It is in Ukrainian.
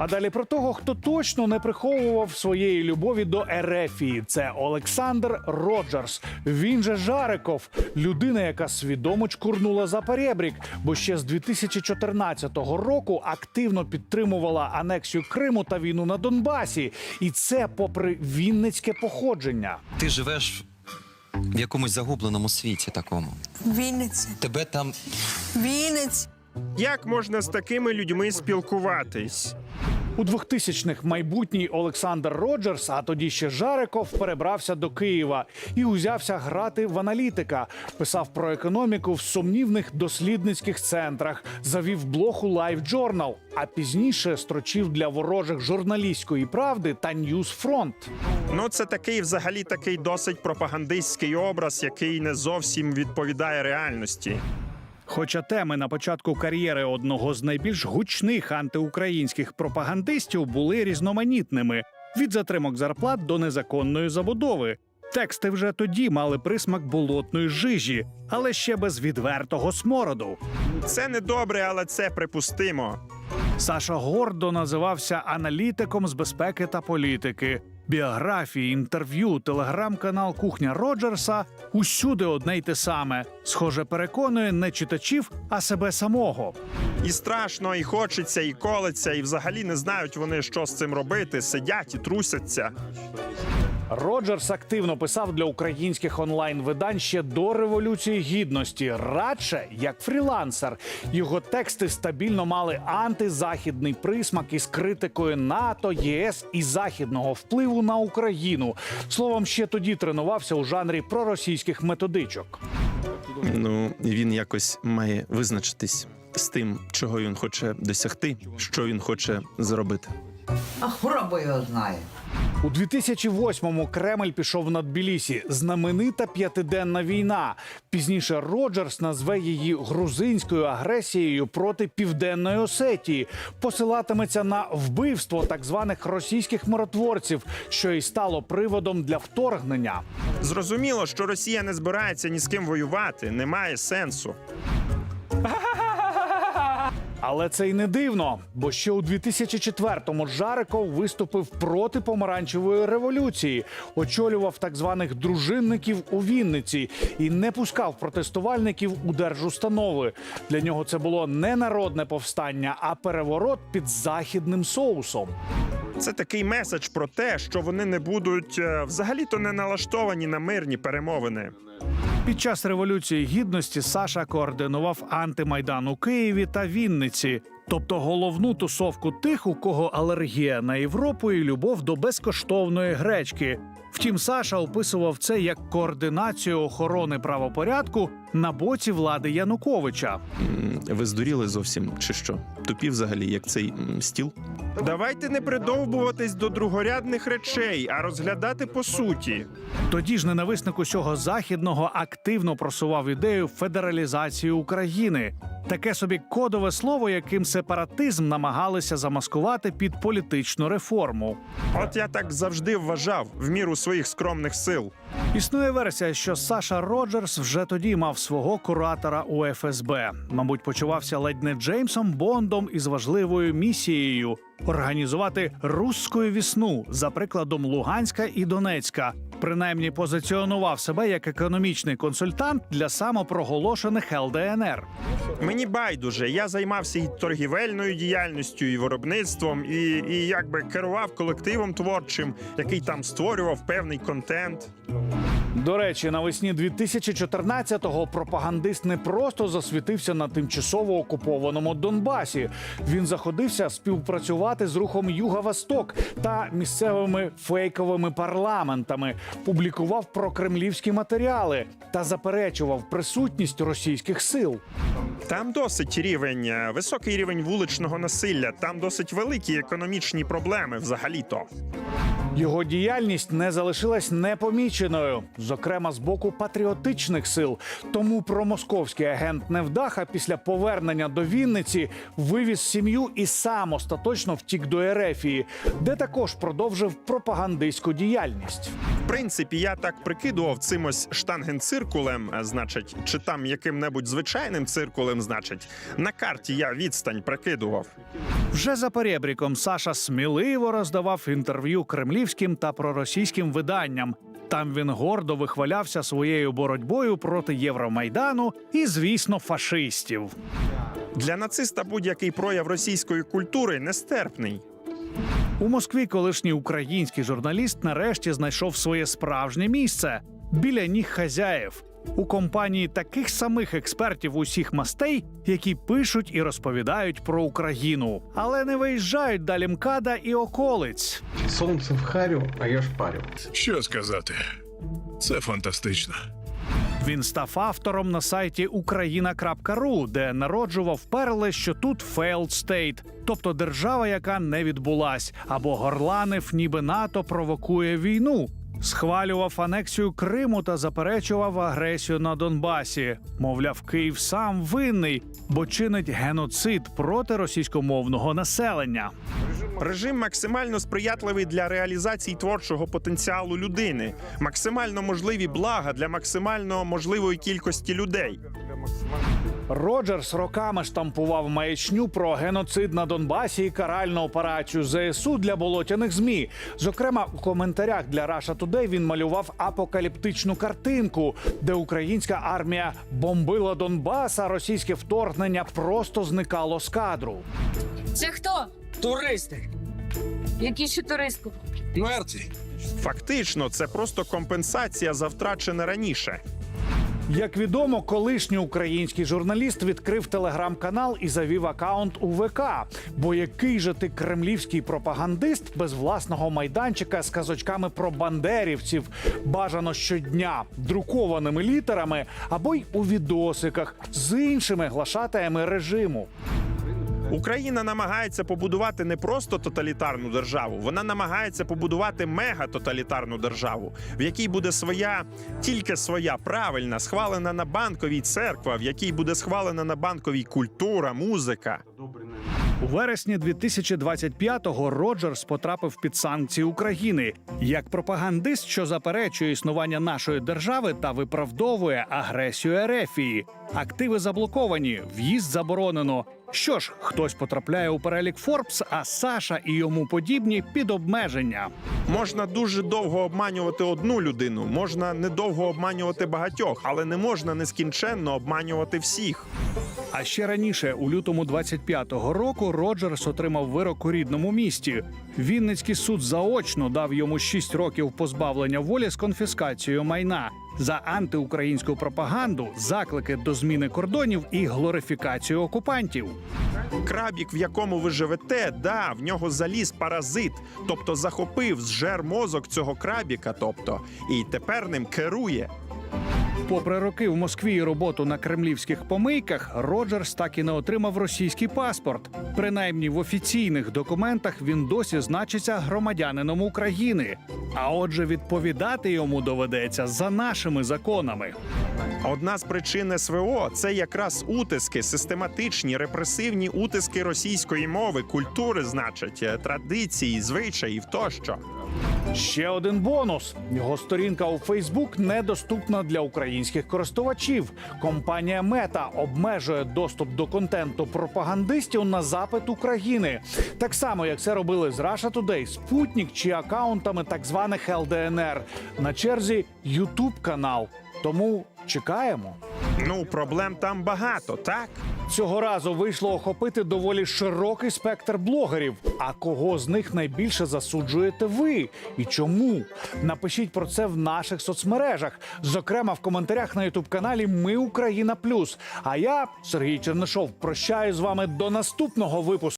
А далі про того, хто точно не приховував своєї любові до Ерефії. Це Олександр Роджерс. Він же Жариков, людина, яка свідомо чкурнула за перебрік, бо ще з 2014 року активно підтримувала анексію Криму та війну на Донбасі. І це попри вінницьке походження. Ти живеш в якомусь загубленому світі такому. Вінниці. Тебе там Вінниць. Як можна з такими людьми спілкуватись? У 2000-х майбутній Олександр Роджерс, а тоді ще Жариков, перебрався до Києва і узявся грати в аналітика. Писав про економіку в сумнівних дослідницьких центрах, завів блог у Live Journal, а пізніше строчив для ворожих журналістської правди та Ньюсфронт. Ну, це такий взагалі такий досить пропагандистський образ, який не зовсім відповідає реальності. Хоча теми на початку кар'єри одного з найбільш гучних антиукраїнських пропагандистів були різноманітними від затримок зарплат до незаконної забудови. Тексти вже тоді мали присмак болотної жижі, але ще без відвертого смороду. Це не добре, але це припустимо. Саша гордо називався аналітиком з безпеки та політики. Біографії, інтерв'ю, телеграм-канал Кухня Роджерса усюди одне й те саме. Схоже, переконує не читачів, а себе самого. І страшно, і хочеться, і колеться, і взагалі не знають вони, що з цим робити. Сидять і трусяться. Роджерс активно писав для українських онлайн-видань ще до революції гідності, радше як фрілансер. Його тексти стабільно мали антизахідний присмак із критикою НАТО, ЄС і західного впливу на Україну. Словом, ще тоді тренувався у жанрі проросійських методичок. Ну, він якось має визначитись з тим, чого він хоче досягти, що він хоче зробити. А хвороба його знає. У 2008-му Кремль пішов на Тбілісі. Знаменита п'ятиденна війна. Пізніше Роджерс назве її грузинською агресією проти південної Осетії. Посилатиметься на вбивство так званих російських миротворців, що і стало приводом для вторгнення. Зрозуміло, що Росія не збирається ні з ким воювати, немає сенсу. Але це й не дивно, бо ще у 2004-му Жариков виступив проти помаранчевої революції, очолював так званих дружинників у Вінниці і не пускав протестувальників у держустанови. Для нього це було не народне повстання, а переворот під західним соусом. Це такий меседж про те, що вони не будуть е, взагалі-то не налаштовані на мирні перемовини. Під час революції гідності Саша координував антимайдан у Києві та Вінниці, тобто головну тусовку тих, у кого алергія на Європу і любов до безкоштовної гречки. Втім, Саша описував це як координацію охорони правопорядку на боці влади Януковича. Ви здуріли зовсім чи що? Тупі взагалі, як цей стіл? Давайте не придовбуватись до другорядних речей, а розглядати по суті. Тоді ж ненависник усього західного активно просував ідею федералізації України. Таке собі кодове слово, яким сепаратизм намагалися замаскувати під політичну реформу. От я так завжди вважав в міру своїх скромних сил. Існує версія, що Саша Роджерс вже тоді мав свого куратора у ФСБ. Мабуть, почувався ледь не Джеймсом Бондом із важливою місією організувати руську вісну за прикладом Луганська і Донецька. Принаймні позиціонував себе як економічний консультант для самопроголошених ЛДНР. Мені байдуже, я займався і торгівельною діяльністю, і виробництвом, і, і якби керував колективом творчим, який там створював певний контент. До речі, навесні 2014-го пропагандист не просто засвітився на тимчасово окупованому Донбасі. Він заходився співпрацювати з рухом Юга Восток та місцевими фейковими парламентами, публікував прокремлівські матеріали та заперечував присутність російських сил. Там досить рівень, е, високий рівень вуличного насилля, там досить великі економічні проблеми взагалі-то. Його діяльність не залишилась непоміченою, зокрема з боку патріотичних сил. Тому промосковський агент Невдаха після повернення до Вінниці вивіз сім'ю і сам остаточно втік до Ерефії, де також продовжив пропагандистську діяльність. В принципі, я так прикидував цим ось штангенциркулем, е, значить, чи там яким-небудь звичайним циркулем, значить, на карті я відстань прикидував. Вже за перебріком Саша сміливо роздавав інтерв'ю кремлівським та проросійським виданням. Там він гордо вихвалявся своєю боротьбою проти Євромайдану і, звісно, фашистів. Для нациста будь-який прояв російської культури нестерпний. У Москві колишній український журналіст нарешті знайшов своє справжнє місце біля ніг хазяїв у компанії таких самих експертів усіх мастей, які пишуть і розповідають про Україну, але не виїжджають далі МКАДа і околиць. Сонце в харю, а я шпарю. Що сказати? Це фантастично. Він став автором на сайті Україна.ру, де народжував перли, що тут failed state, тобто держава, яка не відбулась, або горланив, ніби НАТО провокує війну. Схвалював анексію Криму та заперечував агресію на Донбасі. Мовляв, Київ сам винний, бо чинить геноцид проти російськомовного населення. Режим максимально сприятливий для реалізації творчого потенціалу людини, максимально можливі блага для максимально можливої кількості людей. Роджерс роками штампував маячню про геноцид на Донбасі і каральну операцію ЗСУ для болотяних змі. Зокрема, у коментарях для Russia Today він малював апокаліптичну картинку, де українська армія бомбила Донбас, а російське вторгнення просто зникало з кадру. Це хто? Туристи Які ще туристи? мертві. Фактично, це просто компенсація за втрачене раніше. Як відомо, колишній український журналіст відкрив телеграм-канал і завів акаунт у ВК. Бо який же ти кремлівський пропагандист без власного майданчика з казочками про бандерівців, бажано щодня друкованими літерами або й у відосиках з іншими глашатаями режиму. Україна намагається побудувати не просто тоталітарну державу, вона намагається побудувати мегатоталітарну державу, в якій буде своя, тільки своя правильна, схвалена на банковій церква, в якій буде схвалена на банковій культура, музика. У вересні 2025-го Роджерс потрапив під санкції України як пропагандист, що заперечує існування нашої держави та виправдовує агресію Ерефії. Активи заблоковані, в'їзд заборонено. Що ж, хтось потрапляє у перелік Форбс, а Саша і йому подібні під обмеження. Можна дуже довго обманювати одну людину, можна недовго обманювати багатьох, але не можна нескінченно обманювати всіх. А ще раніше, у лютому 25-го року, Роджерс отримав вирок у рідному місті. Вінницький суд заочно дав йому 6 років позбавлення волі з конфіскацією майна за антиукраїнську пропаганду, заклики до зміни кордонів і глорифікацію окупантів. Крабік, в якому ви живете, да, в нього заліз паразит, тобто захопив, зжер мозок цього крабіка, тобто, і тепер ним керує. Попри роки в Москві і роботу на кремлівських помийках, Роджерс так і не отримав російський паспорт. Принаймні в офіційних документах він досі значиться громадянином України. А отже, відповідати йому доведеться за нашими законами. Одна з причин СВО це якраз утиски, систематичні репресивні утиски російської мови, культури, значить, е, традицій, звичаїв тощо. Ще один бонус: його сторінка у Фейсбук недоступна для українських користувачів. Компанія Мета обмежує доступ до контенту пропагандистів на запит України, так само як це робили з Russia Today, Спутник чи акаунтами так званих ЛДНР. На черзі Ютуб канал. Тому чекаємо. Ну, проблем там багато, так? Цього разу вийшло охопити доволі широкий спектр блогерів. А кого з них найбільше засуджуєте ви? І чому? Напишіть про це в наших соцмережах, зокрема в коментарях на ютуб каналі Ми Україна Плюс. А я, Сергій Чернишов, прощаю з вами до наступного випуску.